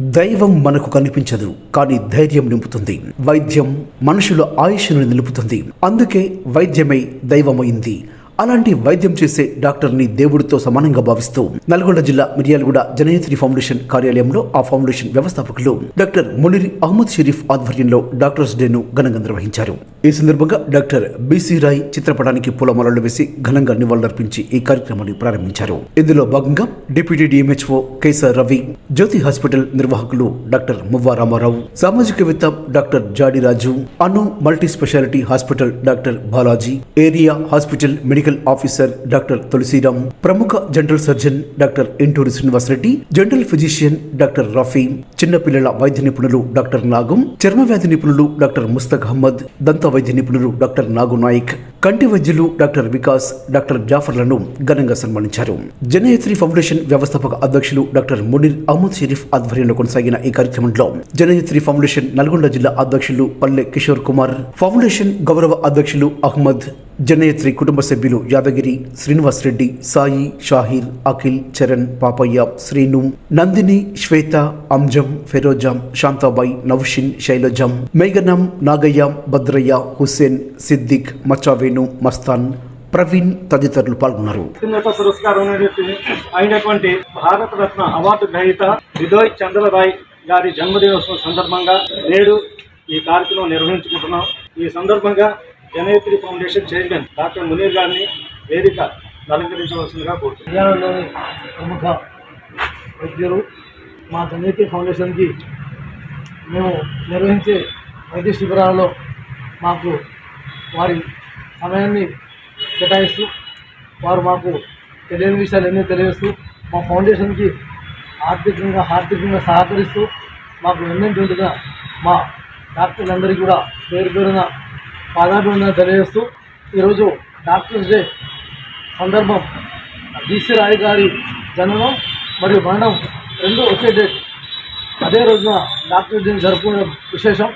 దైవం మనకు కనిపించదు కానీ ధైర్యం నింపుతుంది. వైద్యం మనుషుల ఆయుష్ను నిలుపుతుంది. అందుకే వైద్యమై దైవమైంది. అలాంటి వైద్యం చేసే డాక్టర్ని దేవుడితో సమానంగా భావిస్తూ నల్గొండ జిల్లా మిర్యాలగూడ జనయత్రి ఫౌండేషన్ కార్యాలయంలో ఆ ఫౌండేషన్ వ్యవస్థాపకులు డాక్టర్ మునిరి అహ్మద్ షరీఫ్ ఆధ్వర్యంలో డాక్టర్స్ డేను ఘనంగా నిర్వహించారు. ఈ సందర్భంగా డాక్టర్ బీసీ రాయ్ చిత్రపటానికి పూలమాలలు వేసి ఘనంగా నివాళులర్పించి ఈ కార్యక్రమాన్ని ప్రారంభించారు. ఇందులో భాగంగా deputy DMHO Kesar Ravi Jyothi hospital నిర్వాహకులు doctor Muvva Ramarao సామాజికవేత్త doctor Jadi Raju Anu multi speciality hospital doctor Balaji area hospital medical officer doctor Tulasiram ప్రముఖ general surgeon doctor Inturi Srinivasareddy general physician doctor Rafi చిన్నపిల్లల వైద్య నిపుణులు doctor నాగం చర్మ వ్యాధి నిపుణులు doctor Mushtaq Ahmed దంత వైద్య నిపుణులు డాక్టర్ నాగు నాయక్ కంటి వైద్యులు డాక్టర్ వికాస్ డాక్టర్ జాఫర్లను ఘనంగా సన్మానించారు. జనయత్రి ఫౌండేషన్ వ్యవస్థాపక అధ్యక్షులు డాక్టర్ మునీర్ అహ్మద్ షరీఫ్ ఆధ్వర్యంలో కొనసాగిన ఈ కార్యక్రమంలో జనయత్రి ఫౌండేషన్ నల్గొండ జిల్లా అధ్యక్షులు పల్లె కిషోర్ కుమార్ ఫౌండేషన్ గౌరవ అధ్యక్షులు అహ్మద్ జనయత్రి కుటుంబ సభ్యులు యాదగిరి శ్రీనివాస్ రెడ్డి సాయి షాహీర్ అఖిల్ చరణ్ పాపయ్య శ్రీను నందిని శ్వేత అంజం ఫెరోజాం శాంతాబాయి నౌషిన్ శైలజం మేఘనం నాగయ్య భద్రయ్య హుస్సేన్ సిద్దిక్ మచ్చావేణు మస్తాన్ ప్రవీణ్ తదితరులు పాల్గొన్నారు. పురస్కారం అయినటువంటి- భారతరత్న అవార్డు గ్రహీత విదోయ్ చంద్రరాయ్ గారి జన్మదినోత్సవం సందర్భంగా నేడు ఈ కార్యక్రమం నిర్వహించుకుంటున్నాం. ఈ సందర్భంగా Janayatri foundation chairman doctor Munir గారిని వేదిక అలంకరించవలసిందిగా కోరుతున్నాను. ప్రముఖ వైద్యులు మా జనయత్రి ఫౌండేషన్కి మేము నిర్వహించే వైద్య శిబిరాలలో మాకు వారి సమయాన్ని కేటాయిస్తూ వారు మాకు తెలియని విషయాలు ఎన్నో తెలియజేస్తూ మా ఫౌండేషన్కి ఆర్థికంగా ఆర్థికంగా సహకరిస్తూ మాకు ఎన్నెంటుందిగా మా డాక్టర్లందరికీ కూడా పేరు పేరున పాదాభివందన తెలియజేస్తూ ఈరోజు డాక్టర్స్ డే సందర్భం. బీసీ రాయ్ గారి జననం మరియు మరణం రెండు ఒకే డేట్. అదే రోజున డాక్టర్ డేని జరుపుకునే విశేషం.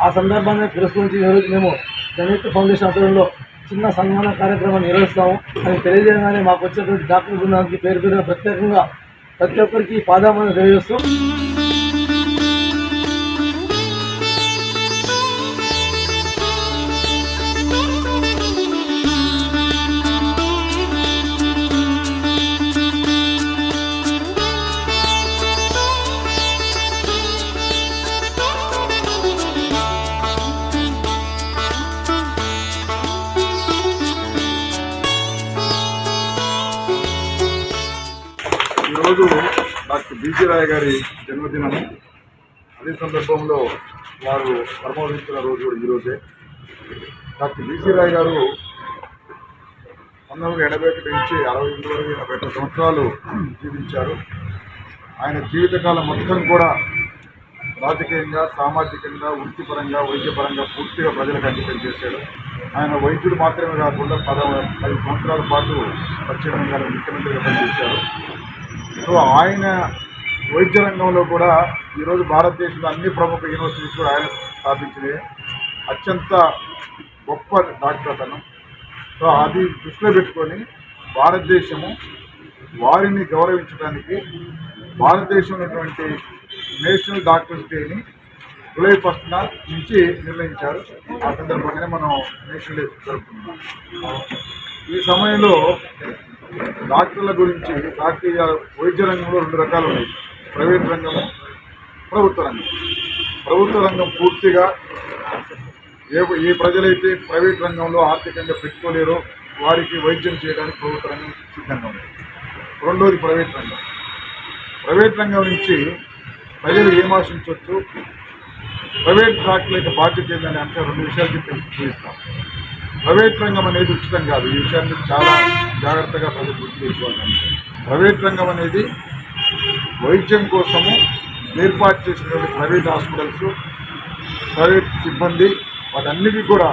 ఆ సందర్భాన్ని పురస్కరించి ఈరోజు మేము జనయుక్త ఫౌండేషన్ ఆధ్వర్యంలో చిన్న సన్మాన కార్యక్రమాన్ని నిర్వహిస్తాము. అని తెలియజేయగానే మాకు వచ్చినటువంటి డాక్టర్ బృందానికి పేరు పేరున ప్రత్యేకంగా ప్రతి ఒక్కరికి పాదామని తెలియజేస్తూ ఈరోజు డాక్టర్ బీసీ రాయ్ గారి జన్మదినము అదే సందర్భంలో వారు పరమోదించిన రోజు కూడా ఈరోజే. డాక్టర్ బీసీ రాయ్ గారు పంతొమ్మిది వందల ఎనభై ఒకటి నుంచి అరవై ఎనిమిది వరకు ఎనభై ఒక్క సంవత్సరాలు జీవించారు. ఆయన జీవితకాలం మొత్తం కూడా రాజకీయంగా సామాజికంగా వృత్తిపరంగా వైద్యపరంగా పూర్తిగా ప్రజలకు అంకితం చేశాడు. ఆయన వైద్యుడు మాత్రమే కాకుండా పద పది సంవత్సరాల పాటు పశ్చిమ బెంగాల్ ముఖ్యమంత్రిగా పనిచేశారు. సో ఆయన వైద్య రంగంలో కూడా ఈరోజు భారతదేశంలో అన్ని ప్రముఖ యూనివర్సిటీస్ కూడా ఆయన స్థాపించినవి అత్యంత గొప్ప డాక్టర్ అతను. సో అది దృష్టిలో పెట్టుకొని భారతదేశము వారిని గౌరవించడానికి భారతదేశంలో ఉన్నటువంటి నేషనల్ డాక్టర్స్ డేని జూలై ఫస్ట్న నుంచి నిర్ణయించారు. ఆ సందర్భంగానే మనం నేషనల్ డే జరుపుకుంటున్నాం. ఈ సమయంలో డాక్టర్ల గురించి డాక్టర్ వైద్య రంగంలో రెండు రకాలు ఉన్నాయి. ప్రైవేట్ రంగము ప్రభుత్వ రంగం. ప్రభుత్వ రంగం పూర్తిగా ఏ ఏ ప్రజలైతే ప్రైవేట్ రంగంలో ఆర్థికంగా పెట్టుకోలేరో వారికి వైద్యం చేయడానికి ప్రభుత్వ రంగం సిద్ధంగా ఉంది. రెండోది ప్రైవేట్ రంగం. ప్రైవేట్ రంగం నుంచి ప్రజలు ఏం ఆశించవచ్చు ప్రైవేట్ డాక్టర్ల యొక్క బాధ్యత ఏందనే అంశం రెండు విషయాలు చెప్పి చూపిస్తాం ప్రైవేట్ రంగం అనేది ఉచితం కాదు. ఈ విషయాన్ని చాలా జాగ్రత్తగా ప్రజలు గుర్తు తెచ్చుకోవాలి ప్రైవేట్ రంగం అనేది వైద్యం కోసము ఏర్పాటు చేసినటువంటి ప్రైవేట్ హాస్పిటల్స్ ప్రైవేట్ సిబ్బంది వాటన్నిటికీ కూడా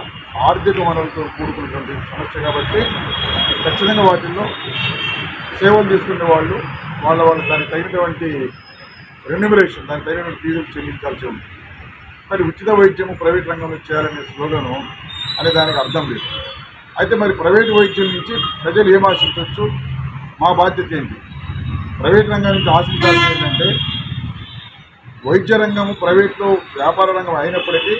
ఆర్థిక వనరులతో కూడుకున్నటువంటి సమస్య కాబట్టి ఖచ్చితంగా వాటిల్లో సేవలు తీసుకునే వాళ్ళు వాళ్ళ వాళ్ళు దానికి తగినటువంటి రెన్యుమరేషన్ దానికి తగినటువంటి ఫీజులు చెల్లించాల్సి ఉంది మరి ఉచిత వైద్యము ప్రైవేట్ రంగంలో చేయాలనే స్లోగను అనే దానికి అర్థం లేదు. అయితే మరి ప్రైవేట్ వైద్యం నుంచి ప్రజలు ఏం ఆశించవచ్చు? మా బాధ్యత ఏంటి? ప్రైవేట్ రంగం నుంచి ఆశించాల్సింది ఏంటంటే వైద్య రంగము ప్రైవేట్లో వ్యాపార రంగం అయినప్పటికీ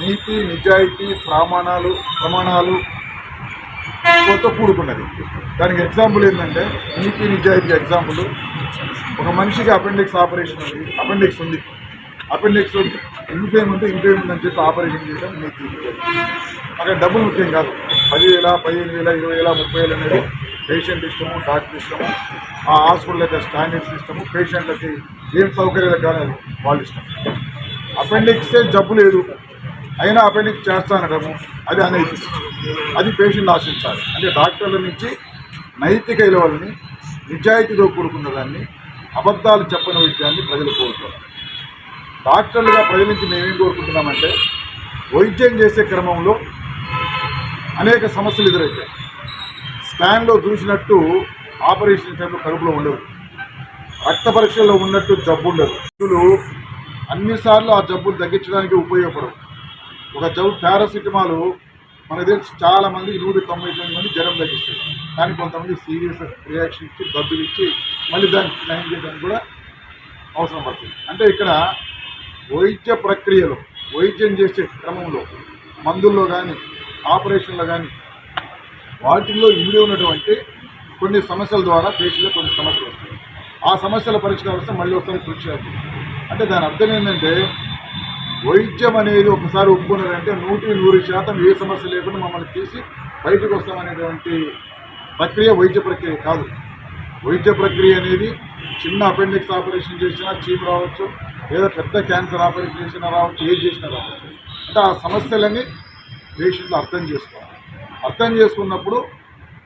నీతి నిజాయితీ ప్రమాణాలు ప్రమాణాలు కొత్త కూడుకున్నది. దానికి ఎగ్జాంపుల్ ఏంటంటే నీతి నిజాయితీ ఎగ్జాంపుల్ ఒక మనిషికి అపెండిక్స్ ఆపరేషన్ ఉంది. అపెండిక్స్ ఉంది. అపెండిక్స్ ఇన్ఫేమ్ ఉంటే ఇన్ఫేమ్ ఉందని చెప్పి ఆపరేషన్ చేయడం మీకు అక్కడ డబ్బులు ముఖ్యం కాదు. పదివేల పదిహేను వేల ఇరవై వేల ముప్పై వేలు అనేది పేషెంట్ ఇష్టము డాక్టర్ ఇష్టము ఆ హాస్పిటల్ యొక్క స్టాండర్డ్స్ ఇష్టము పేషెంట్లకి ఏం సౌకర్యాలు కానీ వాళ్ళు ఇష్టం. అపెండిక్సే జబ్బు లేదు. అయినా అపెండిక్స్ చేస్తానడము అది అనేది అది పేషెంట్ ఆశించాలి. అంటే డాక్టర్ల నుంచి నైతిక విలువలని నిజాయితీతో కూడుకున్న దాన్ని అబద్ధాలు చెప్పని విషయాన్ని ప్రజలు కోరుతారు డాక్టర్లుగా ప్రజల నుంచి మేమేం కోరుకుంటున్నామంటే వైద్యం చేసే క్రమంలో అనేక సమస్యలు ఎదురవుతాయి స్కాన్లో చూసినట్టు ఆపరేషన్ టైంలో కడుపులో ఉండదు రక్త పరీక్షల్లో ఉన్నట్టు జబ్బు ఉండదు. వ్యక్తులు అన్నిసార్లు ఆ జబ్బులు తగ్గించడానికి ఉపయోగపడవు. ఒక జబ్బు పారాసిటమాల్ మన తెలిసి చాలామంది నూట తొంభై తొమ్మిది మంది జ్వరం తగ్గిస్తారు. కానీ కొంతమంది సీరియస్ రియాక్షన్ ఇచ్చి డబ్బులు ఇచ్చి మళ్ళీ దాన్ని నయం చేయడానికి కూడా అవసరం పడుతుంది. అంటే ఇక్కడ వైద్య ప్రక్రియలో వైద్యం చేసే క్రమంలో మందుల్లో కానీ ఆపరేషన్లో కానీ వాటిల్లో ఇమిడి ఉన్నటువంటి కొన్ని సమస్యల ద్వారా పేషెంట్లో కొన్ని సమస్యలు వస్తాయి. ఆ సమస్యల పరిష్కారం మళ్ళీ ఒకసారి కృషి చేయాలి. అంటే దాని అర్థం ఏంటంటే వైద్యం అనేది ఒకసారి ఒప్పుకున్నారంటే నూటి నూరు శాతం ఏ సమస్య లేకుండా మమ్మల్ని తీసి బయటకు వస్తామనేటువంటి ప్రక్రియ వైద్య ప్రక్రియ కాదు. వైద్య ప్రక్రియ అనేది చిన్న అపెండిక్స్ ఆపరేషన్ చేసినా చీప్ రావచ్చు లేదా పెద్ద క్యాన్సర్ ఆపరేషన్ చేసినా రావచ్చు ఏది చేసినా రావచ్చు. అంటే ఆ సమస్యలని పేషెంట్లు అర్థం చేసుకోవాలి. అర్థం చేసుకున్నప్పుడు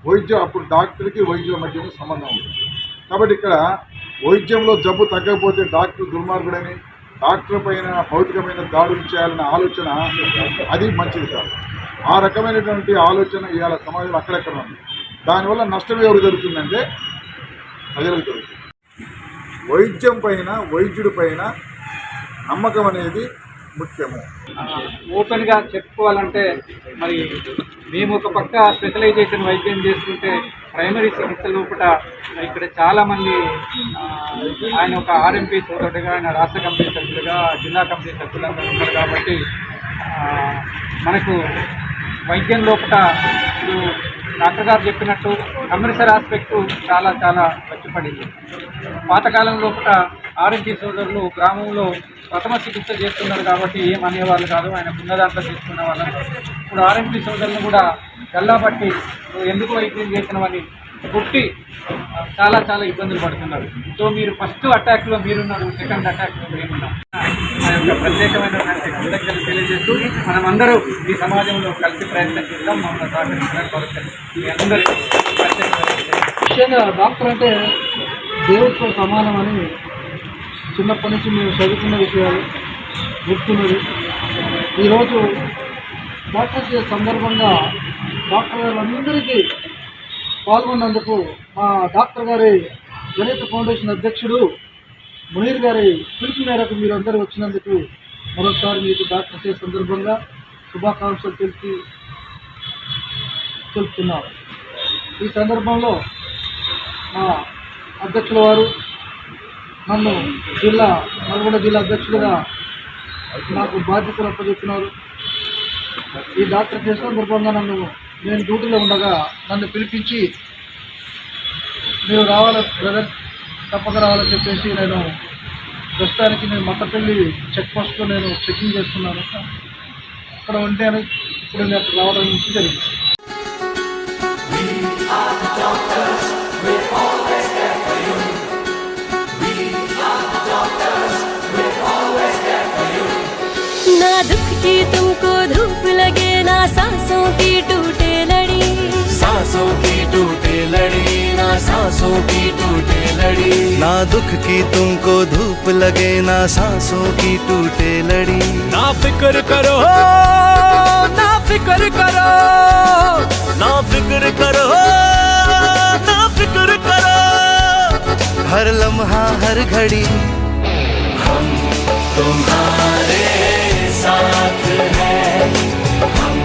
వైద్యం అప్పుడు డాక్టర్కి వైద్యుల మధ్య సంబంధం ఉంటుంది కాబట్టి ఇక్కడ వైద్యంలో జబ్బు తగ్గకపోతే డాక్టర్ దుర్మార్గుడని డాక్టర్ పైన భౌతికమైన దాడులు చేయాలనే ఆలోచన అది మంచిది కాదు. ఆ రకమైనటువంటి ఆలోచన ఇవాళ సమాజంలో అక్కడెక్కడ ఉంది. దానివల్ల నష్టం ఎవరు జరుగుతుందంటే ప్రజలకు జరుగుతుంది. వైద్యం పైన వైద్యుడి పైన నమ్మకం అనేది ముఖ్యము. ఓపెన్గా చెప్పుకోవాలంటే మరి మేము ఒక పక్క స్పెషలైజేషన్ వైద్యం చేసుకుంటే ప్రైమరీ చికిత్స లోపల ఇక్కడ చాలామంది ఆయన ఒక ఆర్ఎంపీ సోదరుడిగా ఆయన రాష్ట్ర కమిటీ సభ్యులుగా జిల్లా కమిటీ సభ్యులుగా ఉన్నారు కాబట్టి మనకు వైద్యం లోపల ఇప్పుడు డాక్టర్ గారు చెప్పినట్టు కమర్షియల్ ఆస్పెక్ట్ చాలా చాలా వచ్చిపడింది పాతకాలం లోపల ఆర్ఎంపీ సోదరులు గ్రామంలో ప్రథమ చికిత్స చేస్తున్నారు కాబట్టి ఏం అనేవాళ్ళు కాదు ఆయన ఉన్న దాంట్లో తీసుకున్న వాళ్ళని ఇప్పుడు ఆర్ఎంపీ సోదరులు కూడా గల్లాబట్టి ఎందుకు వైద్యం చేసినవని పుట్టి చాలా చాలా ఇబ్బందులు పడుతున్నారు. సో మీరు ఫస్ట్ అటాక్లో మీరున్నారు సెకండ్ అటాక్లో మేమున్నాం. ఆ యొక్క ప్రత్యేకమైనటువంటి కృతజ్ఞతలు తెలియజేస్తూ మనమందరూ ఈ సమాజంలో కలిసి ప్రయత్నం చేద్దాం. మమ్మల్ని సహకరించడానికి మీ అందరికీ ప్రత్యేకమైన ముఖ్యంగా డాక్టర్ అంటే దేవుడితో సమానమని చిన్నప్పటి నుంచి మేము చదువుకున్న విషయాలు గుర్తున్నది ఈరోజు డాక్టర్ డే సందర్భంగా డాక్టర్ గారందరికీ పాల్గొన్నందుకు మా డాక్టర్ గారి జనిత ఫౌండేషన్ అధ్యక్షుడు మునీర్ గారి పిలుపు మేరకు మీరు అందరూ వచ్చినందుకు మరోసారి మీకు డాక్టర్ డే సందర్భంగా శుభాకాంక్షలు తెలిసి తెలుపుతున్నారు ఈ సందర్భంలో మా అధ్యక్షుల వారు నన్ను జిల్లా నల్గొండ జిల్లా అధ్యక్షుడిగా నాకు బాధ్యతలు అప్పచెప్పినారు ఈ డాక్టర్ కేసు సందర్భంగా నన్ను నేను డ్యూటీలో ఉండగా నన్ను పిలిపించి మీరు రావాలి బ్రదర్ తప్పక రావాలని చెప్పేసి నేను ప్రస్తుతానికి నేను మట్టపల్లి చెక్ పోస్ట్లో నేను చెకింగ్ చేస్తున్నాను. అక్కడ ఉంటే ఇప్పుడు నేను అక్కడ రావడం నుంచి జరిగింది. की तुमको धूप लगे ना सांसों की टूटे लड़ी। सांसों की टूटे लड़ी ना सांसों की टूटे लड़ी। ना दुख की तुमको धूप लगे ना सांसों की टूटे लड़ी। ना फ़िक्र करो ना फ़िक्र करो ना फ़िक्र करो ना फ़िक्र करो। हर लम्हा हर घड़ी। हम तुम्हारे साथ है। हम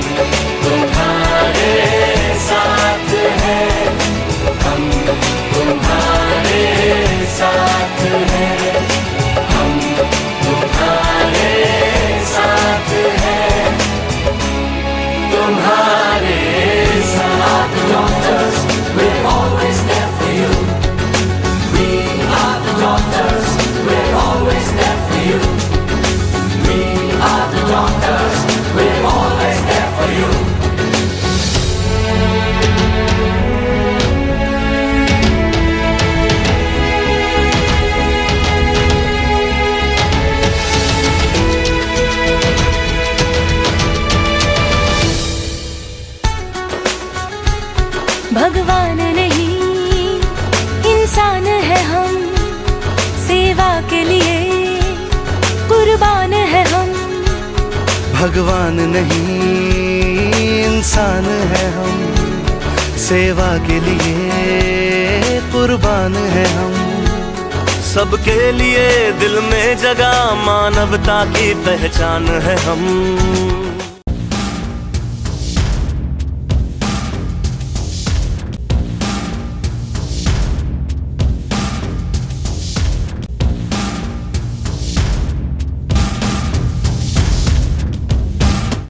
भगवान नहीं, इंसान है हम, सेवा के लिए कुर्बान है हम। भगवान नहीं, इंसान है हम, सेवा के लिए कुर्बान है हम। सबके लिए दिल में जगह मानवता की पहचान है हम।